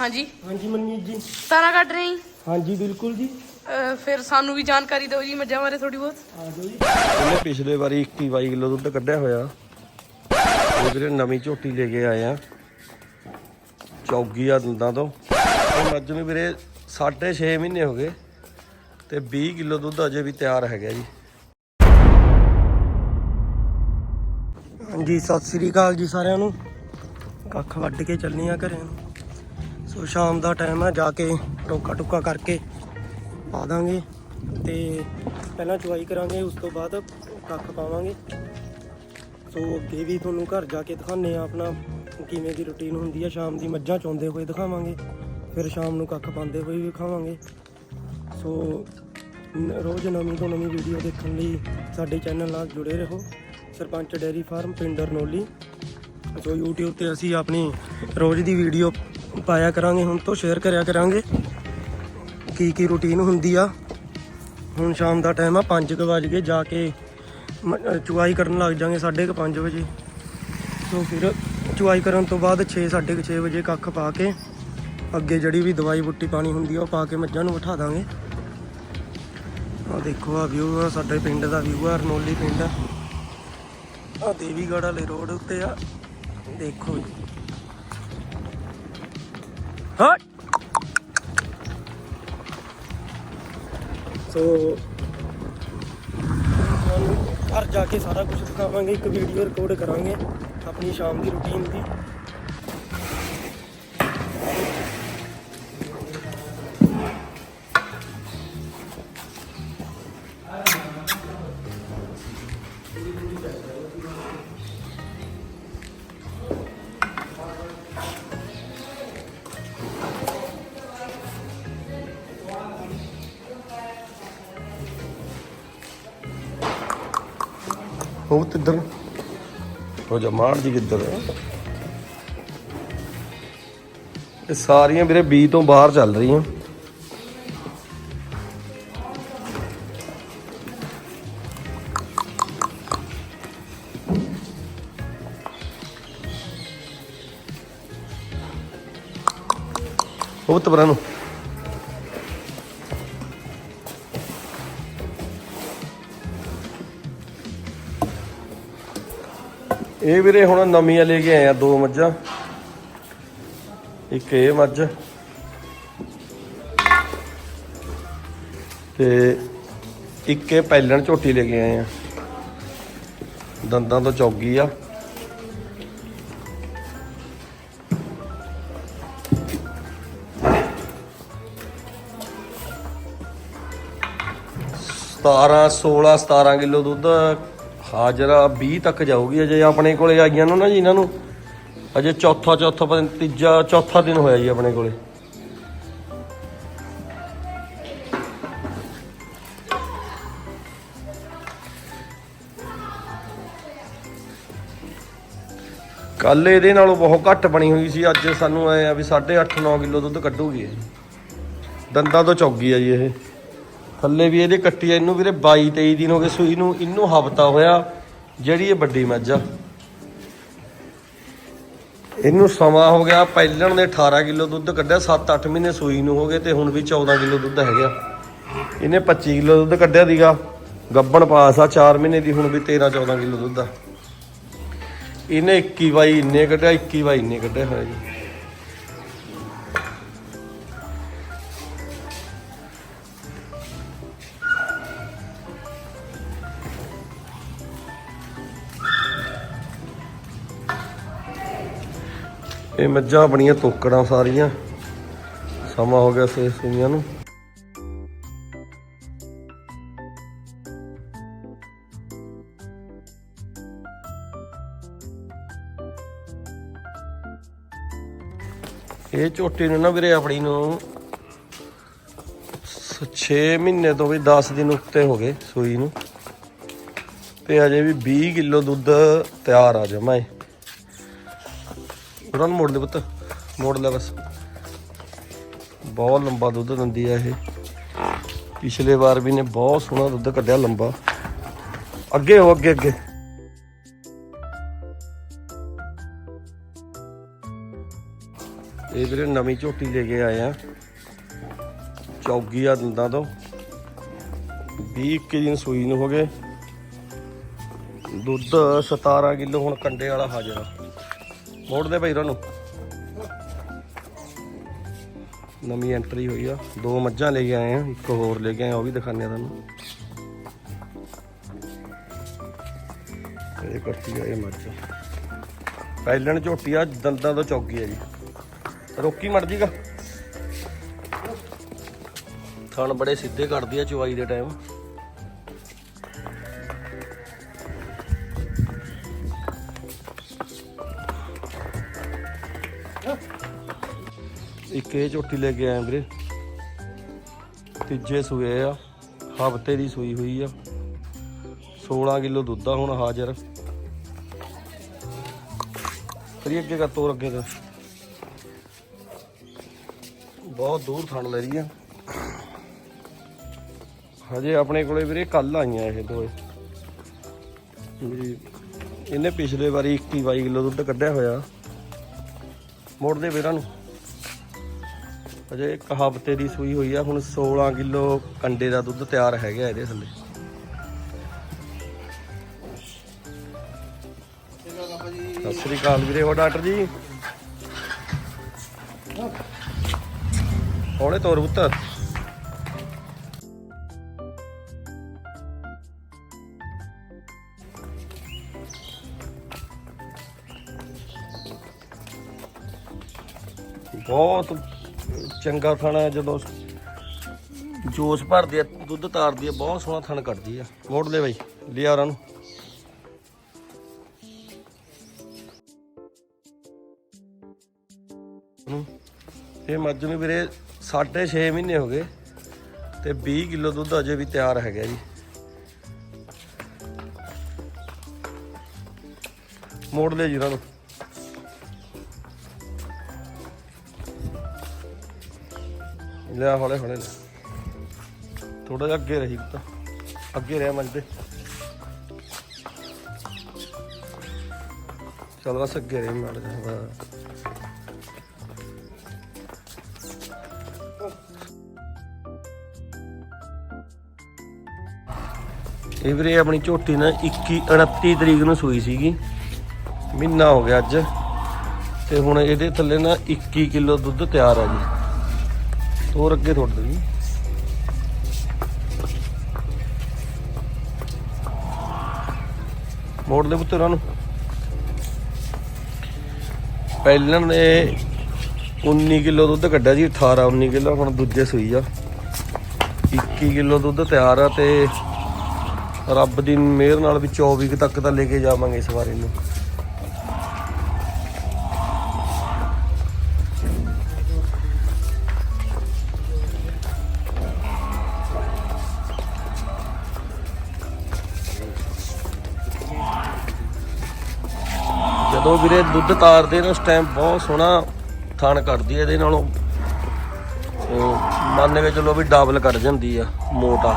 ਹਾਂਜੀ। ਹਾਂਜੀ ਮਨਜੀਤ ਜੀ। ਤਾਰਾ ਕੱਢ ਰਹੇ ਹਾਂਜੀ ਬਿਲਕੁਲ ਜੀ। ਅਹ ਫਿਰ ਸਾਨੂੰ ਵੀ ਜਾਣਕਾਰੀ ਦਿਓ ਜੀ ਮੱਝਾਂ ਬਾਰੇ ਥੋੜੀ ਬਹੁਤ। ਆ ਜਾਓ ਜੀ। ਇਹਨੇ ਪਿਛਲੇ ਵਾਰੀ 21 22 ਕਿਲੋ ਦੁੱਧ ਕੱਢਿਆ ਹੋਇਆ। ਇਹ ਵੀਰੇ ਨਵੀਂ ਝੋਟੀ ਲੈ ਕੇ ਆਏ ਆ। ਚੌਗੀ ਆ ਦੰਦਾਂ ਤੋਂ। ਇਹ ਮੱਝ ਨੂੰ ਵੀਰੇ 6.5 ਮਹੀਨੇ ਹੋ ਗਏ ਤੇ 20 ਕਿਲੋ ਦੁੱਧ ਅਜੇ ਵੀ ਤਿਆਰ ਹੈਗਾ ਜੀ। ਹਾਂਜੀ ਸਤਿ ਸ੍ਰੀ ਅਕਾਲ ਜੀ ਸਾਰਿਆਂ ਨੂੰ। ਕੱਖ ਵੱਢ ਕੇ ਚੱਲੇ ਆ ਘਰੇ। ਨੂੰ ਸੋ ਸ਼ਾਮ ਦਾ ਟਾਈਮ ਆ, ਜਾ ਕੇ ਟੋਕਾ ਟੁੱਕਾ ਕਰਕੇ ਪਾ ਦਾਂਗੇ ਤੇ ਪਹਿਲਾਂ ਚੁਆਈ ਕਰਾਂਗੇ, ਉਸ ਤੋਂ ਬਾਅਦ ਕੱਖ ਪਾਵਾਂਗੇ। ਸੋ ਅੱਗੇ ਵੀ ਤੁਹਾਨੂੰ ਘਰ ਜਾ ਕੇ ਦਿਖਾਉਂਦੇ ਆ ਆਪਣਾ, ਕਿਵੇਂ ਦੀ ਰੁਟੀਨ ਹੁੰਦੀ ਆ। ਸ਼ਾਮ ਦੀ ਮੱਝਾਂ ਚੋਂਦੇ ਹੋਏ ਦਿਖਾਵਾਂਗੇ, ਫਿਰ ਸ਼ਾਮ ਨੂੰ ਕੱਖ ਪਾਉਂਦੇ ਹੋਏ ਵੀ ਦਿਖਾਵਾਂਗੇ ਸੋ ਰੋਜ਼ ਨਵੀਂ ਤੋਂ ਨਵੀਂ ਵੀਡੀਓ ਦੇਖਣ ਲਈ ਸਾਡੇ ਚੈਨਲ ਨਾਲ ਜੁੜੇ ਰਹੋ। ਸਰਪੰਚ ਡੇਅਰੀ ਫਾਰਮ, ਪਿੰਡ ਅਰਨੋਲੀ। ਸੋ YouTube ਤੇ ਅਸੀਂ ਆਪਣੀ ਰੋਜ਼ ਦੀ ਵੀਡੀਓ ਪਾਇਆ ਕਰਾਂਗੇ, ਹੁਣ ਤੋਂ ਸ਼ੇਅਰ ਕਰਿਆ ਕਰਾਂਗੇ। ਕੀ ਕੀ ਰੁਟੀਨ ਹੁੰਦੀ ਆ। ਹੁਣ ਸ਼ਾਮ ਦਾ ਟਾਈਮ ਆ 5:00 ਵਜੇ ਕੇ ਜਾ ਕੇ ਮ- ਚੁਆਈ ਕਰਨ ਲੱਗ ਜਾਾਂਗੇ 5:30 ਵਜੇ। ਤੋਂ ਫਿਰ ਚੁਆਈ ਕਰਨ ਤੋਂ ਬਾਅਦ 6 ਵਜੇ ਕੱਖ ਪਾ ਕੇ, ਅੱਗੇ ਜਿਹੜੀ ਵੀ ਦਵਾਈ ਬੁੱਟੀ ਪਾਣੀ ਹੁੰਦੀ ਆ, ਉਹ ਪਾ ਕੇ ਮੱਝਾਂ ਨੂੰ ਬਿਠਾ ਦਾਂਗੇ। ਆ ਦੇਖੋ ਆ ਵਿਊ ਆ, ਸਾਡੇ ਪਿੰਡ ਦਾ ਵਿਊ ਆ ਰਨੋਲੀ ਪਿੰਡ। ਆ ਦੇਵੀਗੜ੍ਹ ਵਾਲੇ ਰੋਡ ਉੱਤੇ ਆ। ਦੇਖੋ ਜੀ। ਹਾਂ ਸੋ ਤੁਹਾਨੂੰ ਘਰ ਜਾ ਕੇ ਸਾਰਾ ਕੁਝ ਦਿਖਾਵਾਂਗੇ, ਇੱਕ ਵੀਡੀਓ ਰਿਕਾਰਡ ਕਰਾਂਗੇ, ਆਪਣੀ ਸ਼ਾਮ ਦੀ ਰੁਟੀਨ ਦੀ। ਉਹ ਕਿੱਧਰ? ਉਹ ਜਮਾਨ ਜੀ ਕਿੱਧਰ? ਇਹ ਸਾਰੀਆਂ ਵੀਰੇ ਬੀ ਤੋਂ ਬਾਹਰ ਚੱਲ ਰਹੀਆਂ। ਉਹ ਤਬਰਾਂ ਨੂੰ। ਇਹ ਵੀਰੇ ਹੁਣ ਨਵੀਆਂ ਲੈ ਕੇ ਆਏ ਆ, ਦੋ ਮੱਝਾਂ। ਇੱਕ ਇਹ ਮੱਝ। ਤੇ ਇੱਕ ਇਹ ਪੈਲਣ ਝੋਟੀ ਲੈ ਕੇ ਆਏ ਆ। ਦੰਦਾਂ ਤੋਂ ਚੌਗੀ ਆ। ਸਤਾਰਾਂ 16 17 ਕਿਲੋ ਦੁੱਧ ਹਾਜ਼ਰਾ 20 ਤੱਕ ਜਾਊਗੀ ਅਜੇ ਆਪਣੇ ਕੋਲੇ ਆਈਆਂ ਨੂੰ ਨਾ ਜੀ ਇਹਨਾਂ ਨੂੰ। ਅਜੇ ਚੌਥਾ ਚੌਥਾ ਪਤਾ ਨੀ, ਤੀਜਾ, ਚੌਥਾ ਦਿਨ ਹੋਇਆ ਜੀ ਆਪਣੇ ਕੋਲੇ। ਕੱਲ ਇਹਦੇ ਨਾਲੋਂ ਬਹੁਤ ਘੱਟ ਬਣੀ ਹੋਈ ਸੀ, ਅੱਜ ਸਾਨੂੰ ਐ ਆ ਵੀ 8.5 9 ਕਿਲੋ ਦੁੱਧ ਕੱਢੂਗੀ। ਇਹ ਦੰਦਾਂ ਤੋਂ ਚੌਗੀ ਆ ਜੀ ਇਹ। ਥੱਲੇ ਵੀ ਇਹਦੇ ਕੱਟੀ ਆ, ਇਹਨੂੰ ਵੀਰੇ 22 23 ਦਿਨ ਹੋ ਗਏ ਸੂਈ ਨੂੰ, ਇਹਨੂੰ ਹਫਤਾ ਹੋਇਆ, ਜਿਹੜੀ ਇਹ ਵੱਡੀ ਮੱਝ ਆ। ਇਹਨੂੰ ਸਮਾਂ ਹੋ ਗਿਆ, ਪਹਿਲਣ ਦੇ 18 ਕਿਲੋ ਦੁੱਧ ਕੱਢਿਆ 7-8 ਮਹੀਨੇ ਸੂਈ ਨੂੰ ਹੋ ਗਏ ਤੇ ਹੁਣ ਵੀ 14 ਕਿਲੋ ਦੁੱਧ ਹੈਗਾ। ਇਹਨੇ 25 ਕਿਲੋ ਦੁੱਧ ਕੱਢਿਆ ਦੀਗਾ ਗੱਬਣ ਪਾਸ ਆ 4 ਮਹੀਨੇ ਦੀ, ਹੁਣ ਵੀ 13-14 ਕਿਲੋ ਦੁੱਧ ਆ। ਇਹਨੇ 21 ਬਾਈ ਇੰਨੇ ਕੱਢਿਆ 21 ਬਾਈ ਇੰਨੇ ਕੱਢਿਆ ਹੋਇਆ ਜੀ। ਇਹ ਮੱਝਾਂ ਆਪਣੀਆਂ ਤੋਕੜਾਂ ਸਾਰੀਆਂ। ਸਮਾਂ ਹੋ ਗਿਆ ਸੇ ਸੂਈਆਂ ਨੂੰ। ਇਹ ਝੋਟੀ ਨੂੰ ਨਾ ਵੀਰੇ ਆਪਣੀ ਨੂੰ 6 ਮਹੀਨੇ ਤੋਂ ਵੀ 10 ਦਿਨ ਉੱਤੇ ਹੋ ਗਏ ਸੂਈ ਨੂੰ। ਤੇ ਅਜੇ ਵੀ 20 ਕਿਲੋ ਦੁੱਧ ਤਿਆਰ ਆ ਜਮਾ ਏ। ਉਹਨਾਂ ਨੂੰ ਮੋੜ ਦੇ ਪੁੱਤ, ਮੋੜ ਲੈ ਬਸ। ਬਹੁਤ ਲੰਬਾ ਦੁੱਧ ਦਿੰਦੀ ਆ ਇਹ। ਪਿਛਲੇ ਵਾਰ ਵੀ ਨੇ ਬਹੁਤ ਸੋਹਣਾ ਦੁੱਧ ਕੱਢਿਆ ਲੰਬਾ। ਅੱਗੇ ਹੋ, ਅੱਗੇ ਅੱਗੇ। ਇਹ ਵੀਰੇ ਨਵੀਂ ਝੋਟੀ ਲੈ ਕੇ ਆਏ ਆ। ਚੌਗੀ ਆ ਦੰਦਾਂ ਤੋਂ। 20 21 ਦਿਨ ਸੂਈ ਨੂੰ ਹੋ ਗਏ। ਦੁੱਧ 17 ਕਿਲੋ ਹੁਣ ਕੰਡੇ ਵਾਲਾ ਹਾਜ਼ਰ ਆ। ਮੋੜ ਦੇ ਭਾਈ ਨੂੰ। ਨਵੀਂ ਐਂਟਰੀ ਹੋਈ ਆ। ਦੋ ਮੱਝਾਂ ਲੈ ਕੇ ਆਏ ਆ ਇੱਕ ਹੋਰ ਲੈ ਕੇ ਆਏ ਆ, ਉਹ ਵੀ ਦਿਖਾਉਂਦੇ ਆ ਤੁਹਾਨੂੰ। ਇਹ ਕੱਟੀ ਆ ਇਹ ਮੱਝ। ਪਹਿਲਣ ਝੋਟੀ ਆ ਦੰਦਾਂ ਤੋਂ ਚੌਗੀ ਆ ਜੀ। ਰੋਕੀ ਮੜ ਜੀਗਾ ਥਣ ਬੜੇ ਸਿੱਧੇ ਕੱਢਦੀ ਆ ਚਵਾਈ ਦੇ ਟਾਈਮ ਇੱਕ ਝੋਟੀ ਲੈ ਕੇ ਆਏ ਵੀਰੇ। ਤੀਜੇ ਸੂਏ ਆ, ਹਫ਼ਤੇ ਦੀ ਸੂਈ ਹੋਈ ਆ। 16 ਕਿਲੋ ਦੁੱਧ ਆ ਹੁਣ ਹਾਜ਼ਰ। ਫਰੀ ਅੱਗੇ ਕਰ ਤੋਰ ਅੱਗੇ ਤੋਂ। ਬਹੁਤ ਦੂਰ ਥਣ ਲੈ ਰਹੀ ਆ। ਹਜੇ ਆਪਣੇ ਕੋਲੇ ਵੀਰੇ ਕੱਲ ਆਈਆਂ ਇਹ ਦੋਏ। ਵੀ ਇਹਨੇ ਪਿਛਲੇ ਵਾਰੀ 21 22 ਕਿਲੋ ਦੁੱਧ ਕੱਢਿਆ ਹੋਇਆ। ਮੋੜ ਦੇ ਵੀਰਾਂ ਨੂੰ। ਅਜੇ ਇੱਕ ਹਫ਼ਤੇ ਦੀ ਸੂਈ ਹੋਈ ਆ, ਹੁਣ 16 ਕਿਲੋ ਕੰਡੇ ਦਾ ਦੁੱਧ ਤਿਆਰ ਹੈਗਾ ਇਹਦੇ ਥੱਲੇ। ਸਤਿ ਸ੍ਰੀ ਅਕਾਲ ਵੀਰੇ ਹੋ ਡਾਕਟਰ ਜੀ? ਹੌਲੇ ਤੋਰ ਪੁੱਤ ਬਹੁਤ ਚੰਗਾ ਥਣਾ ਜਦੋਂ ਜੋਸ਼ ਭਰਦੀ ਆ ਦੁੱਧ ਤਾਰਦੀ ਆ ਬਹੁਤ ਸੋਹਣਾ ਥਣ ਕੱਢਦੀ ਆ ਮੋੜ ਲੈ ਬਾਈ, ਲਿਆ ਉਹਨਾਂ ਨੂੰ। ਇਹ ਮੱਝ ਨੂੰ ਵੀਰੇ 6.5 ਮਹੀਨੇ ਹੋ ਗਏ ਤੇ 20 ਕਿਲੋ ਦੁੱਧ ਅਜੇ ਵੀ ਤਿਆਰ ਹੈਗਾ ਜੀ। ਮੋੜ ਲਿਆ ਜੀ ਉਹਨਾਂ ਨੂੰ। ਲਿਆ ਹੌਲੇ ਹੌਲੇ ਲੈ। ਥੋੜਾ ਜਿਹਾ ਅੱਗੇ ਰਹੀ ਤਾਂ ਅੱਗੇ ਰਹਿ ਮੱਝ ਦੇ ਚੱਲ ਬਸ ਅੱਗੇ ਰਹੀ ਮਾਰ ਜਾ ਇਹ ਵੀਰੇ ਆਪਣੀ ਝੋਟੀ ਨਾ 21 29 ਤਰੀਕ ਨੂੰ ਸੂਈ ਸੀਗੀ। ਮਹੀਨਾ ਹੋ ਗਿਆ ਅੱਜ। ਤੇ ਹੁਣ ਇਹਦੇ ਥੱਲੇ ਨਾ 21 ਕਿਲੋ ਦੁੱਧ ਤਿਆਰ ਆ ਜੀ। ਹੋਰ ਅੱਗੇ ਥੋੜ ਜੀ ਮੋੜ ਦੇ ਪੁੱਤਰਾਂ ਨੂੰ ਪਹਿਲਾਂ ਨੇ 19 ਕਿਲੋ ਦੁੱਧ ਕੱਢਿਆ ਜੀ 18 19 ਕਿਲੋ, ਹੁਣ ਦੂਜੇ ਸੂਈ ਆ। 21 ਕਿਲੋ ਦੁੱਧ ਤਿਆਰ ਆ ਤੇ ਰੱਬ ਦੀ ਮਿਹਰ ਨਾਲ ਵੀ 24 ਕੁ ਤੱਕ ਤਾਂ ਲੈ ਕੇ ਜਾਵਾਂਗੇ ਇਸ ਵਾਰ ਇਹਨੂੰ। ਵੀਰੇ, ਦੁੱਧ ਤਾਰਦੇ ਨੇ ਉਸ ਟਾਈਮ ਬਹੁਤ ਸੋਹਣਾ ਥਣ ਕੱਢਦੀ ਹੈ ਇਹਦੇ ਨਾਲੋਂ। ਮੰਨ ਕੇ ਚਲੋ ਵੀ ਡਬਲ ਕੱਢ ਜਾਂਦੀ ਆ, ਮੋਟਾ।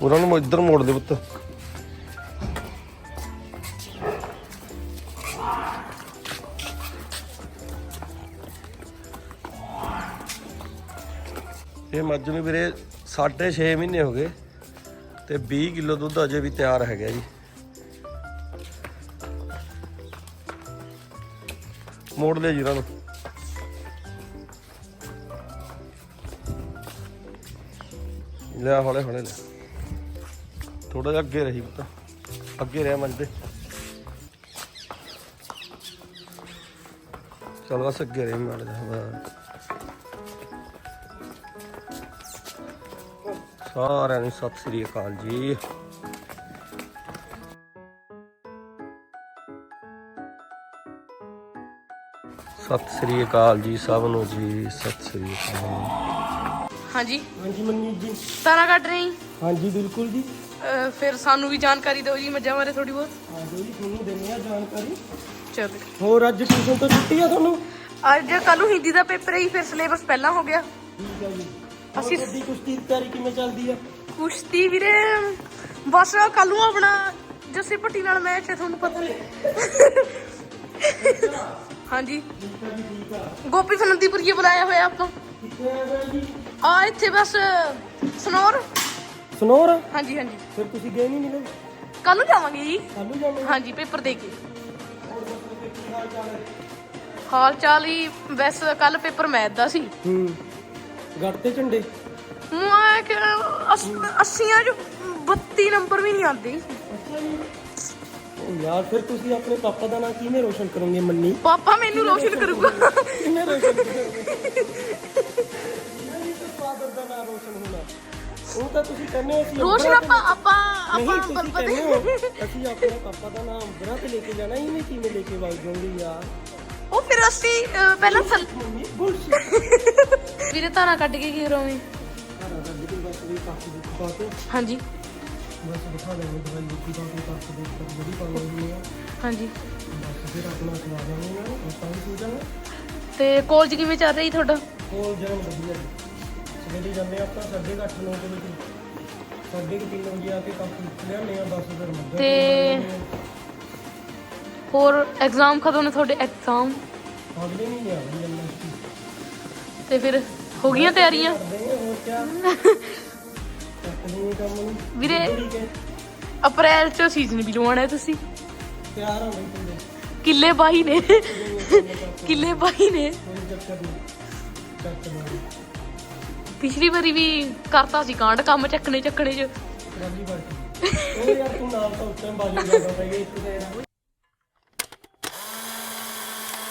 ਉਹਨਾਂ ਨੂੰ ਇੱਧਰ ਮੋੜ ਦੇ ਪੁੱਤ। ਇਹ ਮੱਝ ਨੂੰ ਵੀਰੇ 6.5 ਮਹੀਨੇ ਹੋ ਗਏ। ਤੇ 20 ਕਿਲੋ ਦੁੱਧ ਅਜੇ ਵੀ ਤਿਆਰ ਹੈਗਾ ਜੀ। ਮੋੜ ਲਿਆ ਜੀ ਇਹਨਾਂ ਨੂੰ। ਲੈ ਹੌਲੇ ਹੌਲੇ ਲੈ। ਥੋੜਾ ਜਿਹਾ ਅੱਗੇ ਰਹੀ ਪੁੱਤ। ਅੱਗੇ ਰਹਿ ਮੰਨ ਚਲੋ ਬਸ ਅੱਗੇ ਰਹੀ ਮਾੜਾ ਜਿਹਾ। ਸਾਰਿਆਂ ਨੂੰ ਸਤਿ ਸ੍ਰੀ ਅਕਾਲ ਜੀ। ਸਤਿ ਸ੍ਰੀ ਅਕਾਲ ਜੀ ਸਭ ਨੂੰ ਜੀ ਸਤਿ ਸ੍ਰੀ ਅਕਾਲ। ਹਾਂਜੀ? ਹਾਂਜੀ ਮਨਮੀਤ ਜੀ। ਤਾਰਾ ਕੱਢ ਰਹੀ? ਹਾਂਜੀ ਬਿਲਕੁਲ ਜੀ। ਅਹ ਫਿਰ ਸਾਨੂੰ ਵੀ ਜਾਣਕਾਰੀ ਦਿਓ ਜੀ ਮੱਝਾਂ ਬਾਰੇ ਥੋੜੀ ਬਹੁਤ। ਆਜੋ ਜੀ ਤੁਹਾਨੂੰ ਦਿੰਦੇ ਆ ਜਾਣਕਾਰੀ। ਚਲੋ। ਹੋਰ ਅੱਜ ਟਿਊਸ਼ਨ ਤੋਂ ਛੁੱਟੀ ਆ ਤੁਹਾਨੂੰ? ਅੱਜ ਕੱਲ ਨੂੰ ਹਿੰਦੀ ਦਾ ਪੇਪਰ ਹੈ ਜੀ, ਫਿਰ ਸਿਲੇਬਸ ਪਹਿਲਾਂ ਹੋ ਗਿਆ। ਠੀਕ ਹੈ ਜੀ। ਅਸੀਂ- ਵੱਡੀ ਕੁਸ਼ਤੀ ਦੀ ਤਿਆਰੀ ਕਿਵੇਂ ਚੱਲਦੀ ਆ? ਕੁਸ਼ਤੀ ਵੀਰੇ ਬਸ ਕੱਲ ਨੂੰ ਆਪਣਾ ਜੱਸੀ ਪੱਟੀ ਨਾਲ ਮੈਚ ਹੈ ਤੁਹਾਨੂੰ ਪਤਾ। ਨਹੀਂ ਹਾਂਜੀ। ਗੋਪੀ ਫਨੰਦੀਪੁਰੀਏ ਬੁਲਾਇਆ ਹੋਇਆ ਆਪਾਂ। ਆ ਜੀ? ਇੱਥੇ ਬਸ ਸਨੋਰ। ਸਨੋਰ? ਹਾਂਜੀ ਹਾਂਜੀ। ਫਿਰ ਤੁਸੀਂ ਗਏ ਨਹੀਂ ਮਿਲੇ ਕੱਲ ਨੂੰ ਜਾਵਾਂਗੇ ਜੀ। ਕੱਲੂ ਜਾਵਾਂਗੇ? ਹਾਂਜੀ ਪੇਪਰ ਦੇ ਕੇ। ਹਾਲ ਚਾਲ ਹੀ ਵੈਸੇ ਕੱਲ ਪੇਪਰ ਮੈਥ ਦਾ ਸੀ। ਹੂੰ। ਗੱਟ ਝੰਡੇ? ਮੈਂ ਕਿ 80 ਚ 32 ਨੰਬਰ ਵੀ ਨਹੀਂ ਆਉਂਦੇ। ਉਹ ਯਾਰ ਫਿਰ ਤੁਸੀਂ ਆਪਣੇ ਪਾਪਾ ਦਾ ਨਾਂ ਕਿਵੇਂ ਰੋਸ਼ਨ ਕਰੋਗੇ ਮੰਨੀ? ਪਾਪਾ ਮੈਨੂੰ ਰੋਸ਼ਨ ਕਰੂਗਾ। ਕਿਵੇਂ ਰੋਸ਼ਨ ਕਰੋਗੇ? ਨਹੀਂ ਤਾਂ ਫਾਦਰ ਦਾ ਨਾਂ ਰੋਸ਼ਨ ਹੋਣਾ। ਉਹ ਤਾਂ ਤੁਸੀਂ ਕਹਿੰਦੇ ਹੋ ਅਸੀਂ ਰੋਸ਼ਨ ਆਪਾਂ ਆਪਾਂ ਆਪਾਂ ਹੋ ਅਸੀਂ ਆਪਣੇ ਪਾਪਾ ਦਾ ਨਾਮ ਅੰਬਰਾਂ ਤੇ ਲੈ ਕੇ ਜਾਣਾ ਇਹਨੇ ਕਿਵੇਂ ਲੈ ਕੇ ਵਗ ਜਾਓਗੇ ਯਾਰ? ਉਹ ਫਿਰ ਅਸੀਂ ਅਹ, ਪਹਿਲਾਂ ਥੱਲ- ਵੀਰੇ ਤਾਰਾਂ ਕੱਢ ਕੇ ਕੀ ਰੋਵੇਂ ਘਰਾਂ ਦਾ ਜਿਹੜੀ ਬਸ ਵੀ ਕਾਫੀ ਦੁੱਖ ਪਾ ਕੇ ਹਾਂਜੀ। ਹਾਂਜੀ ਤੇ ਕਾਲਜ ਕਿਵੇਂ ਚੱਲ ਰਹੀ ਤੁਹਾਡਾ? ਤੇ- ਹੋਰ ਐਗਜ਼ਾਮ ਕਦੋਂ ਨੇ ਤੁਹਾਡੇ ਐਗਜ਼ਾਮ ਅਗਲੇ ਮਹੀਨੇ ਗਈ ਤੇ ਫਿਰ ਹੋ ਗਈਆਂ ਤਿਆਰੀਆਂ? ਹੋਰ ਕੰਮ ਨੂੰ। ਵੀਰੇ ਠੀਕ ਹੈ। ਅਪ੍ਰੈਲ ਚ ਸੀਜ਼ਨ ਵੀ ਲਵਾਉਣਾ ਹੈ ਤੁਸੀਂ। ਤਿਆਰ ਹੋ ਤੁੰਦੇ ਕਿੱਲੇ। ਬਾਈ ਨੇ। ਕਿੱਲੇ ਬਾਈ ਨੇ ਕੋਈ ਚੱਕਰ ਨਹੀਂ। ਚੱਕਰ ਨਹੀਂ ਪਿਛਲੀ ਵਾਰੀ ਵੀ ਕਰਤਾ ਸੀ ਕਾਂਡ ਕੰਮ ਚੱਕਣੇ ਚੱਕਣੇ ਚ ਉਹ ਯਾਰ ਤੂੰ ਨਾਲ ਤਾਂ ਉੱਤੇ ਬਾਜੀ ਜਾਂਦਾ ਪਈ ਇੱਕ ਦੇ